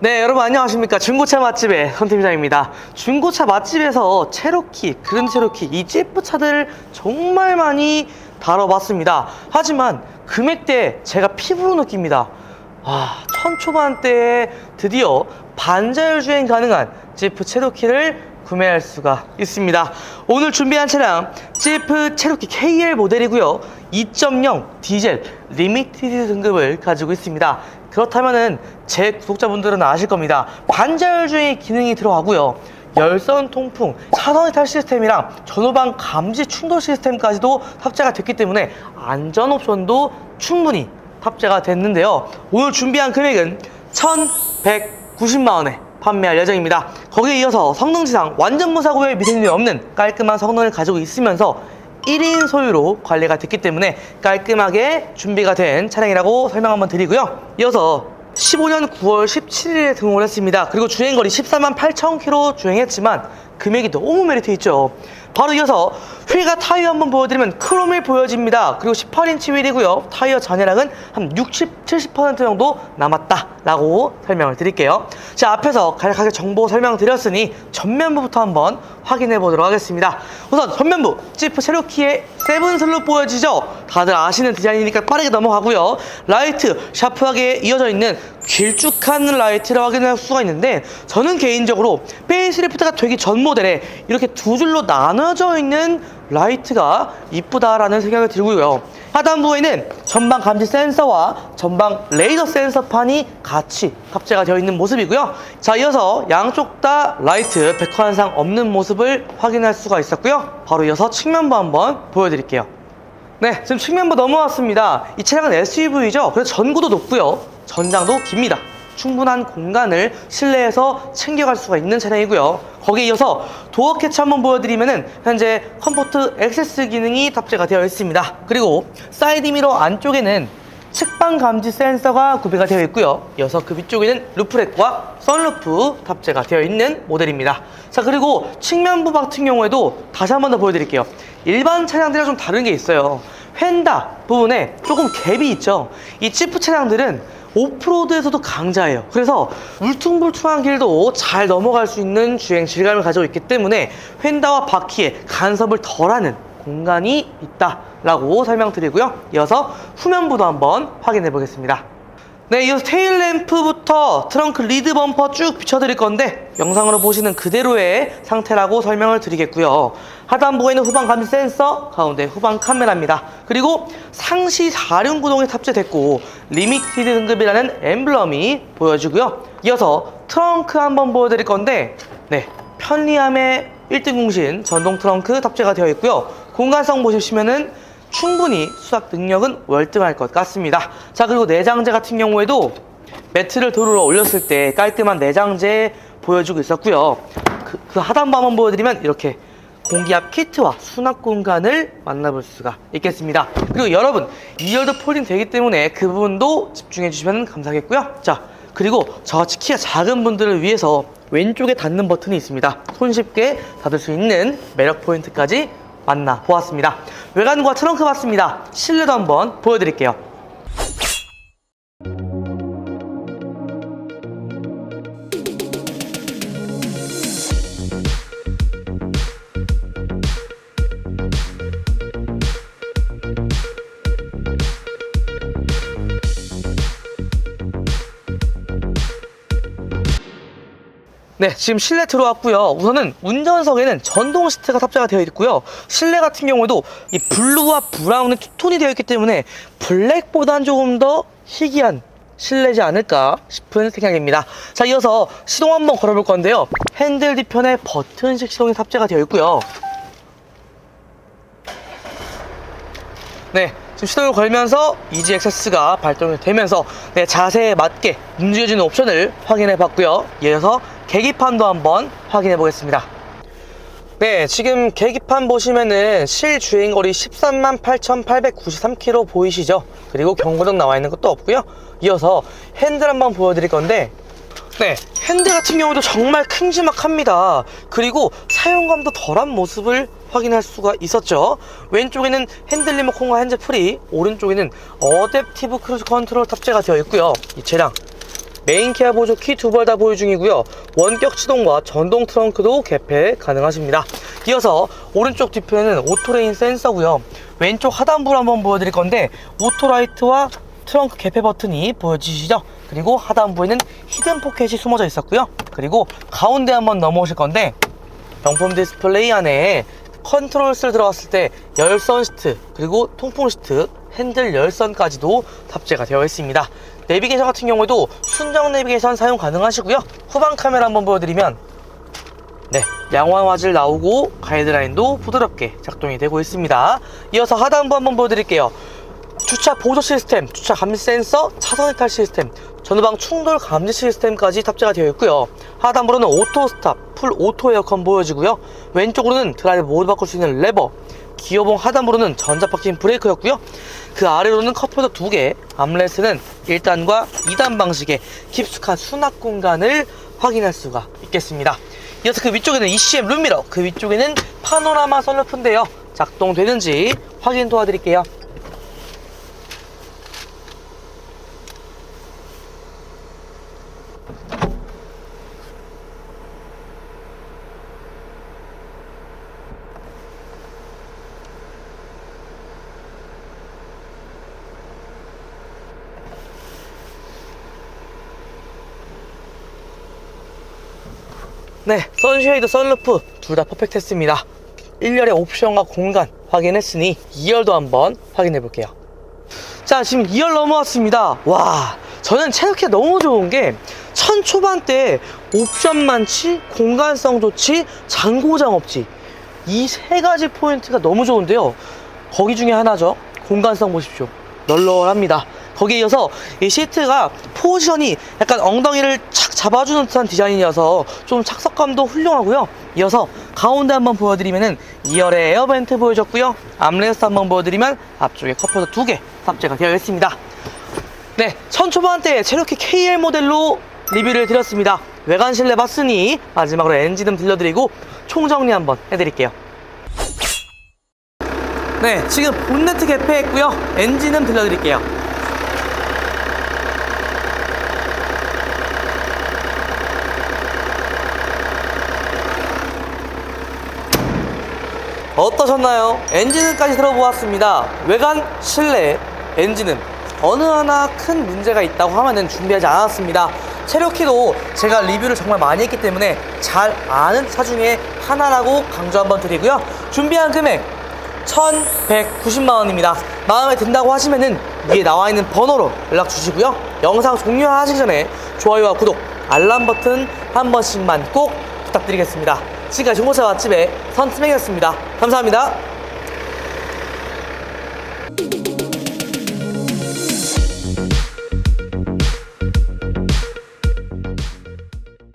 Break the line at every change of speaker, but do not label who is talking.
네, 여러분 안녕하십니까. 중고차 맛집의 손팀장입니다. 중고차 맛집에서 체로키, 그랜드 체로키, 이 제프 차들을 정말 많이 다뤄봤습니다. 하지만 금액대 제가 피부로 느낍니다. 아, 천 초반대에 드디어 반자율 주행 가능한 지프 체로키를 구매할 수가 있습니다. 오늘 준비한 차량 지프 체로키 KL 모델이고요. 2.0 디젤 리미티드 등급을 가지고 있습니다. 그렇다면은 제 구독자분들은 아실 겁니다. 반자율 주행 기능이 들어가고요. 열선 통풍, 차선 이탈 시스템이랑 전후방 감지 충돌 시스템까지도 탑재가 됐기 때문에 안전 옵션도 충분히 탑재가 됐는데요. 오늘 준비한 금액은 1,190만 원에 판매할 예정입니다. 거기에 이어서 성능지상 완전 무사고의 미세님이 없는 깔끔한 성능을 가지고 있으면서 1인 소유로 관리가 됐기 때문에 깔끔하게 준비가 된 차량이라고 설명 한번 드리고요. 이어서 15년 9월 17일에 등록을 했습니다. 그리고 주행거리 14만 8천 킬로 주행했지만 금액이 너무 메리트 있죠. 바로 이어서 휠과 타이어 한번 보여드리면 크롬이 보여집니다. 그리고 18인치 휠이고요. 타이어 잔해량은 한 60, 70% 정도 남았다라고 설명을 드릴게요. 자, 앞에서 간략하게 정보 설명드렸으니 전면부부터 한번 확인해 보도록 하겠습니다. 우선 전면부 지프 체로키의 세븐 슬롯 보여지죠? 다들 아시는 디자인이니까 빠르게 넘어가고요. 라이트 샤프하게 이어져 있는 길쭉한 라이트를 확인할 수가 있는데 저는 개인적으로 페이스리프트가 되기 전 모델에 이렇게 두 줄로 나눠 져 있는 라이트가 이쁘다라는 생각이 들고요. 하단부에는 전방 감지 센서와 전방 레이더 센서판이 같이 탑재가 되어 있는 모습이고요. 자, 이어서 양쪽 다 라이트 백화 현상 없는 모습을 확인할 수가 있었고요. 바로 이어서 측면부 한번 보여드릴게요. 네, 지금 측면부 넘어왔습니다. 이 차량은 SUV죠. 그래서 전고도 높고요. 전장도 깁니다. 충분한 공간을 실내에서 챙겨갈 수가 있는 차량이고요. 거기에 이어서 도어 캐치 한번 보여드리면은 현재 컴포트 액세스 기능이 탑재가 되어 있습니다. 그리고 사이드 미러 안쪽에는 측방 감지 센서가 구비가 되어 있고요. 이어서 그 위쪽에는 루프렉과 선루프 탑재가 되어 있는 모델입니다. 자 그리고 측면부 같은 경우에도 다시 한 번 더 보여드릴게요. 일반 차량들이랑 좀 다른 게 있어요. 휀다 부분에 조금 갭이 있죠. 이 지프 차량들은 오프로드에서도 강자예요. 그래서 울퉁불퉁한 길도 잘 넘어갈 수 있는 주행 질감을 가지고 있기 때문에 휀다와 바퀴에 간섭을 덜하는 공간이 있다라고 설명드리고요. 이어서 후면부도 한번 확인해 보겠습니다. 네, 이어서 테일 램프부터 트렁크 리드 범퍼 쭉 비춰드릴 건데 영상으로 보시는 그대로의 상태라고 설명을 드리겠고요. 하단부에는 후방 감지 센서, 가운데 후방 카메라입니다. 그리고 상시 4륜 구동이 탑재됐고 리미티드 등급이라는 엠블럼이 보여지고요. 이어서 트렁크 한번 보여드릴 건데 네, 편리함의 1등 공신 전동 트렁크 탑재가 되어 있고요. 공간성 보시면은 충분히 수납 능력은 월등할 것 같습니다. 자, 그리고 내장재 같은 경우에도 매트를 도로로 올렸을 때 깔끔한 내장재 보여주고 있었고요. 그, 그 한번 보여드리면 이렇게 공기압 키트와 수납 공간을 만나볼 수가 있겠습니다. 그리고 여러분, 2열도 폴딩 되기 때문에 그 부분도 집중해 주시면 감사하겠고요. 자, 그리고 저같이 키가 작은 분들을 위해서 왼쪽에 닫는 버튼이 있습니다. 손쉽게 닫을 수 있는 매력 포인트까지 만나 보았습니다. 외관과 트렁크 봤습니다. 실내도 한번 보여드릴게요. 네, 지금 실내 들어왔고요. 우선은 운전석에는 전동 시트가 탑재가 되어 있고요. 실내 같은 경우에도 이 블루와 브라운의 투톤이 되어 있기 때문에 블랙보단 조금 더 희귀한 실내지 않을까 싶은 생각입니다. 자, 이어서 시동 한번 걸어볼 건데요. 핸들 뒤편에 버튼식 시동이 탑재가 되어 있고요. 네, 지금 시동을 걸면서 이지 액세스가 발동이 되면서 네, 자세에 맞게 움직여주는 옵션을 확인해 봤고요. 이어서 계기판도 한번 확인해 보겠습니다. 네, 지금 계기판 보시면은 실주행거리 13만 8,893km 보이시죠? 그리고 경고등 나와 있는 것도 없고요. 이어서 핸들 한번 보여드릴 건데 네, 핸들 같은 경우도 정말 큼지막합니다. 그리고 사용감도 덜한 모습을 확인할 수가 있었죠. 왼쪽에는 핸들 리모컨과 핸즈 프리, 오른쪽에는 어댑티브 크루즈 컨트롤 탑재가 되어 있고요. 이 차량 메인 케어 보조 키 두발다 보유 중이고요. 원격 치동과 전동 트렁크도 개폐 가능하십니다. 이어서 오른쪽 뒤편에는 오토레인 센서고요. 왼쪽 하단부를 한번 보여드릴 건데 오토라이트와 트렁크 개폐 버튼이 보여지시죠? 그리고 하단부에는 히든 포켓이 숨어져 있었고요. 그리고 가운데 한번 넘어오실 건데 병품 디스플레이 안에 컨트롤 스를 들어갔을 때 열선 시트 그리고 통풍 시트 핸들 열선까지도 탑재가 되어 있습니다 내비게이션 같은 경우에도 순정 내비게이션 사용 가능하시고요 후방 카메라 한번 보여드리면 네 양호한 화질 나오고 가이드라인도 부드럽게 작동이 되고 있습니다 이어서 하단부 한번 보여드릴게요 주차 보조 시스템, 주차 감지 센서, 차선 이탈 시스템, 전후방 충돌 감지 시스템까지 탑재가 되어 있고요. 하단부로는 오토 스탑, 풀 오토 에어컨 보여지고요. 왼쪽으로는 드라이브 모드 바꿀 수 있는 레버, 기어봉 하단부로는 전자파킹 브레이크였고요. 그 아래로는 컵홀더 두 개, 암레스는 1단과 2단 방식의 깊숙한 수납 공간을 확인할 수가 있겠습니다. 이어서 그 위쪽에는 ECM 룸미러, 그 위쪽에는 파노라마 선루프인데요. 작동되는지 확인 도와드릴게요. 네, 선쉐이드 선루프 둘 다 퍼펙트 했습니다. 1열의 옵션과 공간 확인했으니 2열도 한번 확인해 볼게요. 자, 지금 2열 넘어왔습니다. 와, 저는 체력키가 너무 좋은 게 천 초반대 옵션 많지, 공간성 좋지, 장고장 없지. 이 세 가지 포인트가 너무 좋은데요. 거기 중에 하나죠. 공간성 보십시오. 널널합니다. 거기에 이어서 이 시트가 포지션이 약간 엉덩이를 착 잡아주는 듯한 디자인이어서 좀 착석감도 훌륭하고요. 이어서 가운데 한번 보여드리면은 2열의 에어벤트 보여줬고요. 암레스트 한번 보여드리면 앞쪽에 컵홀더 두 개 탑재가 되어 있습니다. 네, 천 초반대 체로키 KL 모델로 리뷰를 드렸습니다. 외관 실내 봤으니 마지막으로 엔진음 들려드리고 총정리 한번 해드릴게요. 네, 지금 본네트 개폐했고요. 엔진음 들려드릴게요. 어떠셨나요? 엔진음까지 들어보았습니다. 외관, 실내, 엔진음 어느 하나 큰 문제가 있다고 하면은 준비하지 않았습니다. 체로키도 제가 리뷰를 정말 많이 했기 때문에 잘 아는 차 중에 하나라고 강조 한번 드리고요. 준비한 금액 1190만 원입니다. 마음에 든다고 하시면은 위에 나와 있는 번호로 연락 주시고요. 영상 종료하시기 전에 좋아요와 구독, 알람 버튼 한 번씩만 꼭 부탁드리겠습니다. 지금까지 중고차 맛집의 선트맥이었습니다. 감사합니다.